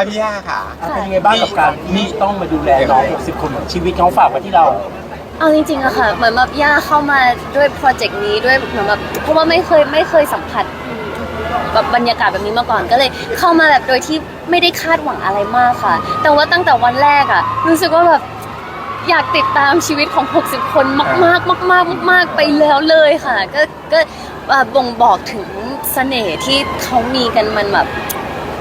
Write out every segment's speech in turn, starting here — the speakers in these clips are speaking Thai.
อาพี่ย่าค่ะอะ เป็นยังไงบ้างกับการที่ต้องมาดูแลน้อง60 คนของชีวิตเขาฝากไว้ที่เรา เอาจริงๆอะค่ะ เหมือนแบบย่าเข้ามาด้วยโปรเจกต์นี้ด้วยเหมือนแบบเพราะว่าไม่เคยไม่เคยสัมผัสแบบบรรยากาศแบบนี้มาก่อนก็เลยเข้ามาแบบโดยที่ไม่ได้คาดหวังอะไรมากค่ะ แต่ว่าตั้งแต่วันแรกอะรู้สึกว่าแบบอยากติดตามชีวิตของ 60 คนมากๆมากๆมากๆไปแล้วเลยค่ะ ก็ก็เอ่อบ่งบอกถึงเสน่ห์ที่เขามีกันมันแบบ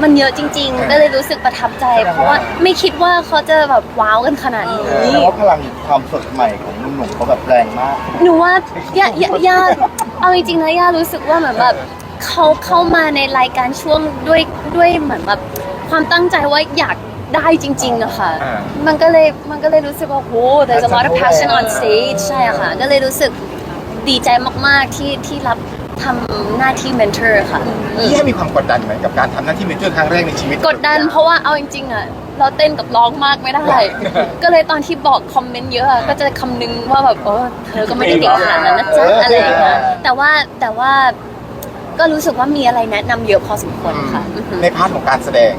มันเยอะจริงๆก็เลยรู้สึกประทับใจ เพราะว่าไม่คิดว่าเขาจะแบบว้าวกันขนาดนี้ แต่ว่าพลังความสดใหม่ของหนุ่มๆเขาแบบแรงมาก หนูว่าย่าย่าย่าเอาจริงๆนะย่ารู้สึกว่าเหมือนแบบเขาเข้ามาในรายการช่วงด้วยด้วยเหมือนแบบความตั้งใจว่าอยากได้จริงๆอะค่ะ อ่ามันก็เลยมันก็เลยรู้สึกว่าโห there's a lot of passion on stage ใช่อะค่ะ ก็เลยรู้สึกดีใจมากๆที่ที่รับ ทำหน้าที่ mentor ค่ะอืมพี่ย่ามีความกดดันไหมกับการทำหน้าที่เมนเทอร์ครั้งแรกในชีวิต กดดันเพราะว่าเอาจริงๆอะเราเต้นกับร้องมากไม่ได้ ก็เลยตอนที่บอกคอมเมนต์เยอะอะก็จะคำนึงว่าแบบเออเธอก็ไม่ได้เก่งขนาดนั้นนะจ๊ะอะไรอย่างเงี้ยแต่ว่าแต่ว่าก็รู้สึกว่ามีอะไรแนะนำเยอะพอสมควรค่ะอือฮึในพาร์ทของการแสดง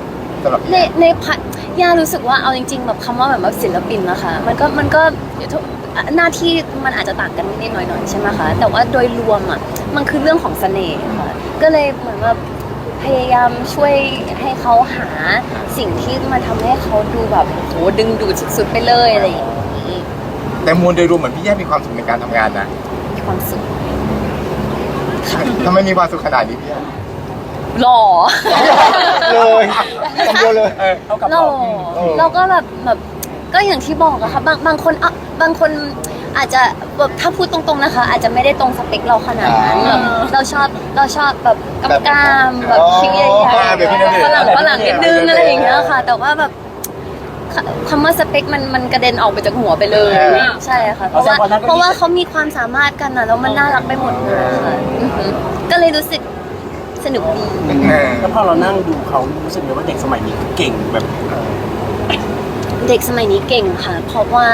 สำหรับพี่ในย่าในพัดย่ารู้สึกว่าเอาจริง ๆ แบบคำว่าแบบว่าศิลปินนะคะมันก็มันก็ หน้าที่มันอาจจะต่างกันนิดๆหน่อยๆใช่ไหมคะแต่ว่าโดยรวมอะมันคือเรื่องของเสน่ห์ค่ะก็เลยเหมือนแบบพยายามช่วยให้เขาหาสิ่งที่มันทำให้เขาดูแบบโหดึงดูดสุดๆไปเลยอะไรอย่างนี้แต่มวลโดยรวมเหมือนพี่ย่ามีความสุขในการทำงานนะมีความสุขทำไมมีความสุขขนาดนี้พี่ย่าหล่อ เลยคำเดียวเลย เออเท่ากับเราเราเออเราก็แบบแบบ ก็อย่างที่บอกอะค่ะบางบางคนอะบางคนอาจจะแบบถ้าพูดตรงๆนะคะ อาจจะไม่ได้ตรงสเปคเราขนาดนั้นแบบเราชอบเราชอบแบบกำกามๆแบบคิ้วใหญ่อ่าแบบพี่ณเดชน์ๆฝรั่งฝรั่งนิดนึงอะไรอย่างเงี้ยค่ะ แต่ว่าแบบคคำว่าสเปคมันมันกระเด็นออกไปจากหัวไปเลยใช่ค่ะเพราะว่าเพราะว่าเขามีความสามารถกันนะแล้วมันน่ารักไปหมดเลยค่ะอือหือก็เลยรู้สึกสนุกดีเออแล้วพอเรานั่งดูเขารู้สึกเลยว่าเด็กสมัยนี้เก่งแบบ เด็กสมัยนี้เก่งค่ะ เพราะว่า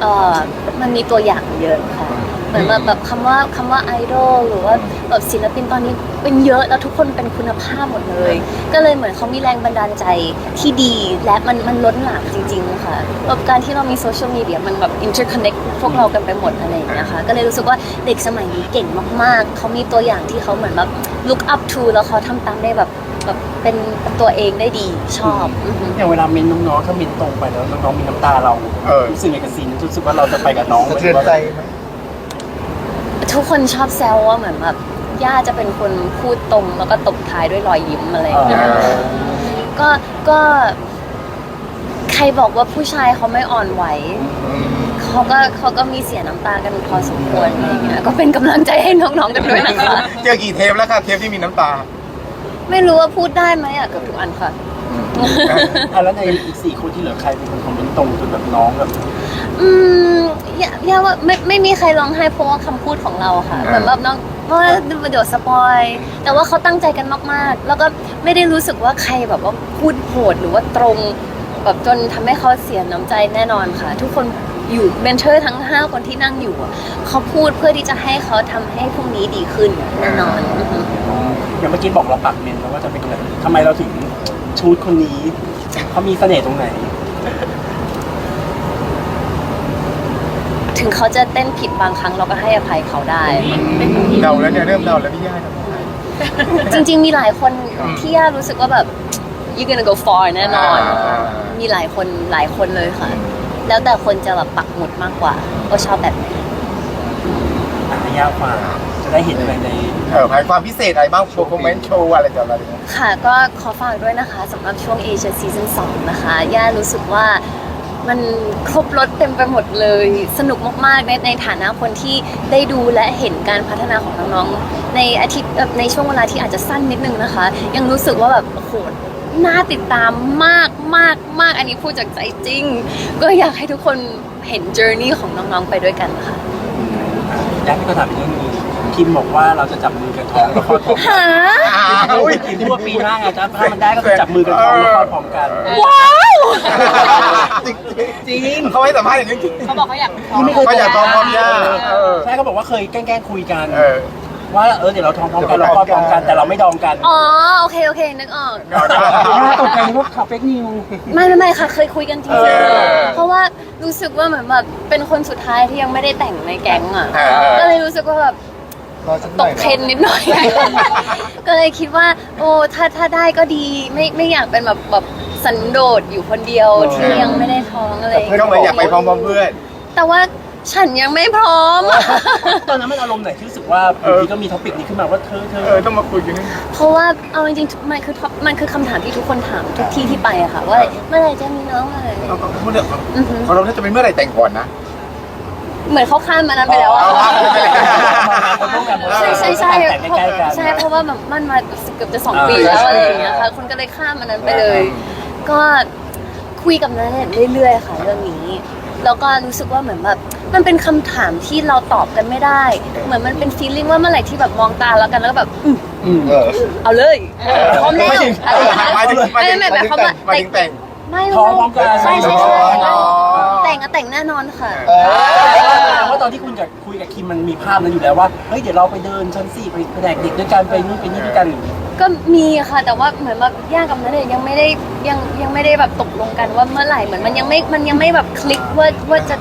เออมันมีตัวอย่างเยอะค่ะ เหมือนแบบแบบคำว่าคำว่าไอดอลหรือว่าแบบศิลปินตอนนี้เป็นเยอะแล้วทุกคนเป็นคุณภาพหมดเลย ก็เลยเหมือนเขามีแรงบันดาลใจที่ดีและมันมันล้นหลามจริง ๆ ค่ะแบบการที่เรามีโซเชียลมีเดียมันแบบอินเ r อร์คอนเน็กพวกเรากันไปหมดอะไรอย่างเงี้ยค่ะก็เลยรู้สึกว่าเด็กสมัยนี้เก่งมากๆ เขามีตัวอย่างที่เขาเหมือนแบบ look up to แล้วเขาทำตามได้แบบ เป็นตัวเองได้ดีชอบอือฮึ อย่างเวลาเมนน้องๆถ้าเมนตรงไปแล้วน้องๆมีน้ำตาเราเออ รู้สึกไงกับซีนนั้นรู้สึกว่าเราจะไปกับน้องสะเทือนใจไหม ทุกคนชอบแซวว่าเหมือนแบบย่าจะเป็นคนพูดตรงแล้วก็ตบท้ายด้วยรอยยิ้มอะไรอย่างเงี้ยก็ก็ ใครบอกว่าผู้ชายเขาไม่อ่อนไหวเขาก็เขาก็มีเสียน้ำตากันพอสมควรอะไรอย่างเงี้ยก็เป็นกำลังใจให้น้องๆกันด้วยนะคะ เจอกี่เทปแล้วค่ะเทปที่มีน้ำตา ไม่รู้ว่าพูดได้ไหมอะเกือบทุกอันค่ะ อะแล้วในอีกสี่คนที่เหลือใครเป็นคนคอมเมนต์ตรงจนแบบน้องแบบ อืมย่าย่าว่าไม่ไม่มีใครร้องไห้เพราะว่าคำพูดของเราค่ะอ่า เหมือนแบบน้องเพราะว่าเดี๋ยวสปอย แต่ว่าเขาตั้งใจกันมาก ๆ แล้วก็ไม่ได้รู้สึกว่าใครแบบว่าพูดโหดหรือว่าตรง แบบจนทำให้เขาเสียน้ำใจแน่นอนค่ะ ทุกคน อยู่เมนเทอร์ทั้ง 5 คนที่นั่งอยู่อะเขาพูดเพื่อที่จะให้เขาทำให้พรุ่งนี้ดีขึ้นแน่นอนอือฮึ อย่างเมื่อกี้บอกเราปักเมนแล้วว่าจะเป็นอะไรทำไมเราถึงชูดคนนี้ เขามีเสน่ห์ตรงไหน ถึงเขาจะเต้นผิดบางครั้งเราก็ให้อภัยเขาได้ เดาแล้วเนี่ยเริ่มเดาแล้วพี่ย่าจริง ๆ มีหลายคนที่ย่ารู้สึกว่าแบบ you gonna go far แน่นอน อ่า มีหลายคนหลายคนเลยค่ะ แล้วแต่คนจะแบบปักหมุดมากกว่าว่าชอบแบบไหนอะยากกว่าจะได้เห็นอะไรในเออภายความพิเศษอะไรบ้างโชว์คอมเมนต์โชว์อะไรต่ออะไรเนี่ย ค่ะก็ขอฝากด้วยนะคะสำหรับช่วง Asia Season 2นะคะย่ารู้สึกว่ามันครบรถเต็มไปหมดเลย สนุกมากๆในในฐานะคนที่ได้ดูและเห็นการพัฒนาของน้องๆในอาทิตย์เอ่อในช่วงเวลาที่อาจจะสั้นนิดนึงนะคะ ยังรู้สึกว่าแบบโอ้โหน่าติดตามมาก มากมากอันนี้พูดจากใจจริง ก็อยากให้ทุกคนเห็น journey ของน้องๆไปด้วยกันค่ะยักษ์ก็ถามอีกเรื่องหนึงคิมบอกว่าเราจะจับมือกันท้องแล้วคลอดพร้อมกันหาอุ้ยคิมพูดว่าปีหน้าไงจ๊ะถ้ามันได้ก็คือจับมือกันท้องแล้วคลอดพร้อมกัน ว้าวจริงจริงเขาให้สัมภาษณ์อย่างนี้จริงเขาบอกเขาอยากท้องที่ไม่เคยเขาอยากท้องพร้อมย่าเออใช่เขาบอกว่าเคยแกล้งๆคุยกัน เออ ว่าเออเดี๋ยวเราท้องพร้อมกันเราคลอดพร้อมกันแต่เราไม่ดองกัน อ๋อโอเคโอเคนึกออก ตกใจนึกว่าข่าวเฟกนิว ไม่ไม่ไม่ค่ะเคยคุยกันจริงเออๆเพราะว่ารู้สึกว่าเหมือนแบบเป็นคนสุดท้ายที่ยังไม่ได้แต่งในแก๊งอะเออ ก็เลยรู้สึกว่าแบบรอสักหตน่อกยเทรนด์นิดหน่อย ก็เลยคิดว่า โอ้ถ้าถ้าได้ก็ดีไม่ไม่อยากเป็นแบบแบบสันโดษอยู่คนเดียวที่ยังไม่ได้ท้องอะไรอย่างก็เงี้ยเหมือนอยากไปพร้อมๆเพื่อน แต่ว่า ฉันยังไม่พร้อมตอนนั้นมันอารมณ์ไหนที่รู้สึกว่าอยู่ดีก็มีท็อปิกนี้ขึ้นมาว่าเธอเธอเออต้องมาคุยกันนี่ เพราะว่าเอาจริงๆมันคือท็อปมันคือคำถามที่ทุกคนถามทุกที่ที่ไปอะค่ะว่าเมื่อไหร่จะมีน้องอะไรเราก็พูดเรื่องอือหือของเราน่าจะเป็นเมื่อไหร่แต่งก่อนนะ เหมือนเขาข้ามมานั้นไปแล้วอะ เอาว่าไปเลยใช่ใช่ใช่แต่งใกล้ๆกัน ใช่เพราะว่าแบบมันมาเกือบจะสองปีอ่าแล้วอะไรอย่างเงี้ยค่ะคนก็เลยข้ามมันนั้นไปเลย ก็คุยกับนันเนี่ยเรื่อยๆค่ะเรื่องนี้ แล้วก็รู้สึกว่าเหมือนแบบ มันเป็นคำถามที่เราตอบกันไม่ได้ เหมือนมันเป็นฟีลลิ่งว่าเมื่อไหร่ที่แบบมองตาแล้วกันแล้วก็แบบอืมอืมเออเอาเลยพร้อมแล้วไม่ถึงอะไรอย่างเงี้ย หมายถึงไม่ไม่ไม่แบบเขามว่า หมายถึงแต่ง ไม่ท้องพร้อมกัน ใช่ใช่ใช่อ๋อ แต่งอะแต่งแน่นอนค่ะ เออแต่ว่าตอนที่คุณกับคุยกับคิมมันมีภาพนั้นอยู่แล้วว่าเฮ้ยเดี๋ยวเราไปเดินชั้นสี่ไปแผนกเด็กด้วยกันไปนู่นไปนี่ด้วยกันก็มีค่ะแต่ว่าเหมือนแบบย่ากับนันเนี่ยยังไม่ได้ยังยังไม่ได้แบบตกลงกันว่าเมื่อไหร่เหมือนมันยังไม่มันยังไม่แบบคลิกว่าว่าจะ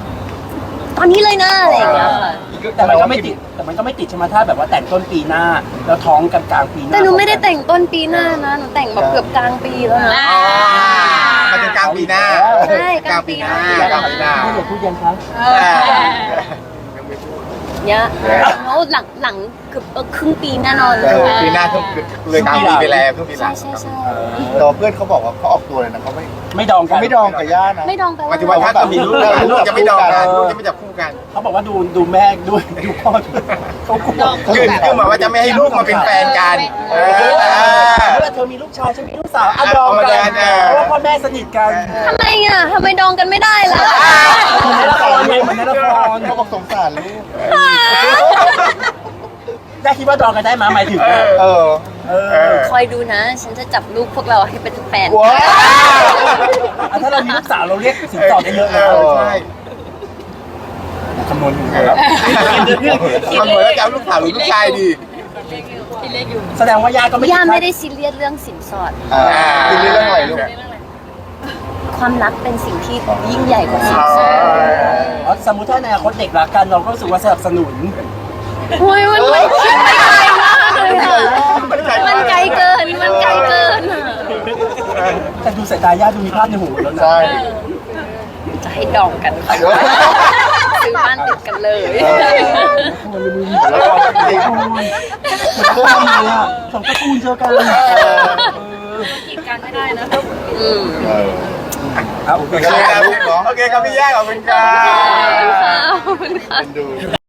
ตอนนี้เลยนะอะไรอย่างเงี้ยค่ะแต่มันก็ไม่ติดแต่มันก็ไม่ติดใช่ไหมถ้าแบบว่าแต่งต้นปีหน้า แล้วท้องกันกลางปีหน้าแต่หนูไม่ได้แต่งต้นปีหน้านะหนูแต่งแบบเกือบกลางปีแล้วนะอ๋อมาถึงกลางปีหน้าใช่กลางปีหน้ากลางปีหน้าไม่อยากพูดยังคะ เนี่ยแล้วหลังหลังเกือบครึ่งปีแน่นอนเออปีหน้าทุกเลยกลางปีไปแล้วทุกปีหใช่ลังใช่ใช่แต่ว่าเพื่อนเขาบอกว่าเขาออกตัวเลยนะเขาไม่ไม่ดองกัเขาน ไม่ดองกับย่านะ ไม่ดองไปหมายถึงว่าถ้าตอนมีลูกแลูกจะไม่ดองกันลูกจะไม่จับคู่กันเขาบอกว่าดูดูแม่ด้วยดูพ่อด้วยเขากลัวคือคือหมายว่าจะไม่ให้ลูกมาเป็นแฟนกันเออเวลาเธอมีลูกชายฉันมีลูกสาวอะดองเอามากัแดนนเออ เพราะว่าพ่อแม่สนิทกันทำไมอะทำไมดองกันไม่ได้ล่ะเหมือนในละครไงเหมือนในละครเขาบอกสงสารลูกได้คิดว่าดองกันได้ไหมหมายถึง เออเออเอเอออคอยดูนะ ฉันจะจับลูกพวกเราให้เป็นแฟนว้าวอะถ้าเรามีลูกสาวเราเรียกสินสอดได้เยอะเอนะอใช่คำนวณอยู่แล้วมันเหมือนจะเอาลูกสาวหรือลูกชายดีแสดงว่าย่าก็ไม่ย่าไม่ได้ซีเรียสเรื่องสินสอดอ่าคือเรื่องอะไรลูก ความรักเป็นสิ่งที่ยิ่งใหญ่กว่าสินสอดอ๋อสมมติถ้าในอนาคตเด็กรักกันเราก็รู้สึกว่าสนับสนุน โอ้ยมันไม่คิดไปไกลมากเลยค่ะมันไกลมันไกลเกิน มันไกลเกินอะแต่ดูสายตาย่าดูมีภาพในหัวแล้วนะใช่ จะให้ดองกันค่ะซื้อบ้านติดกันเลย แล้วก็จริงมันก็ทำเลยอะสองตระกูลเจอกันอืม เออเอาโอเค โอเคครับโอเคครับพี่แย่ขอบคุณครับ ขอบคุณค่ะเป็นดู